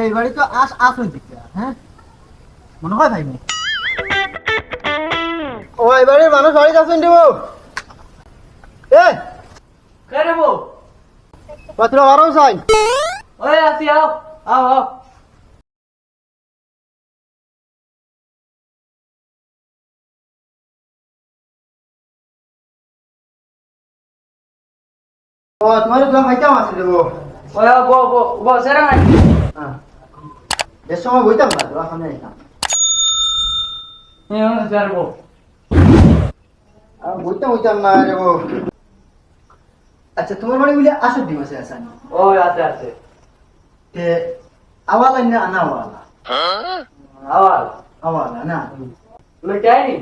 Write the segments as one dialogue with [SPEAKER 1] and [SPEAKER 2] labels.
[SPEAKER 1] এই বাড়ি তো আস আস দিকে হ্যাঁ? মনে হয় ভাই ও এই বাড়ির মানুষ বাড়িতে আসুন দিব এ
[SPEAKER 2] কে রে বউ?
[SPEAKER 1] পত্র বারো সাইন
[SPEAKER 2] ওই আসি আও আও আও।
[SPEAKER 1] ও তোমার তো খাইতাম আছে দেবো হ্যাঁ। এর সময় বইতাম না তোরা সামনে
[SPEAKER 2] বো
[SPEAKER 1] আর বইতাম বইতাম না রে আচ্ছা তোমার বাড়ি বলে আসর দিব আছে আসানি
[SPEAKER 2] ওই আছে আছে।
[SPEAKER 1] তে আওয়ালা না আনা আওয়ালা।
[SPEAKER 2] আওয়াজ
[SPEAKER 1] আওয়ালা না।
[SPEAKER 2] মিটাই নি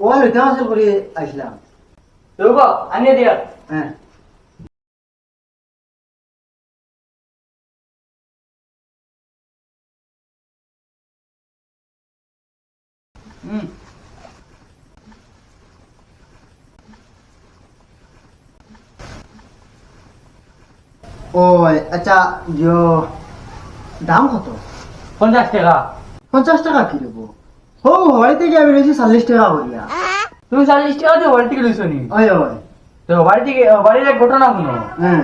[SPEAKER 1] ওয়াল এটা করে আসলাম।
[SPEAKER 2] তুগো আনিয়ে দিয়া
[SPEAKER 1] হ্যাঁ।
[SPEAKER 2] হুম
[SPEAKER 1] ও আচ্ছা দাম কত?
[SPEAKER 2] পঞ্চাশ টাকা।
[SPEAKER 1] পঞ্চাশ টাকা কি দেবো? হো হওয়াই থেকে আমি বেশি চল্লিশ টাকা করিয়া।
[SPEAKER 2] তুমি চাল্লিশ টাকা দিয়ে বাড়ি থেকে লইছো নি?
[SPEAKER 1] ওই ওই।
[SPEAKER 2] তো বাড়ি থেকে বাড়ির এক ঘটনা শুনো।
[SPEAKER 1] হ্যাঁ।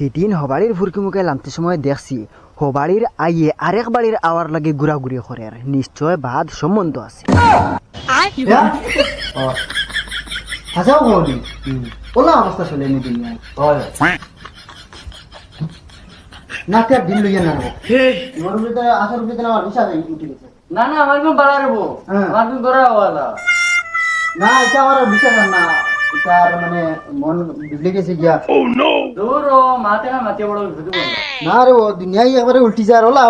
[SPEAKER 3] সেদিন হবাড়ির ফুরকি মুখে লামতে সময় দেখছি। হবাড়ির আইয়ে আরেক বাড়ির আওয়ার লাগে ঘুরাঘুরি করে আর নিশ্চয় বাদ সম্বন্ধ আছে?
[SPEAKER 1] হাজাও করি ওলা অবস্থা চলে নি না দিন লইয়া আসার আমার বিশ্বাস উঠে গেছে।
[SPEAKER 2] না না আমার বাড়া রে
[SPEAKER 1] হ্যাঁ।
[SPEAKER 2] আমার
[SPEAKER 1] না এটা আমার বিশ্বাস না এটা আর মানে মন বিগড়ে গেছে গিয়া
[SPEAKER 2] দূর ও মাতে না মাতে বড় ভিতু বল
[SPEAKER 1] না রে ও দুনিয়ায় একবারে উল্টি যায় ওলা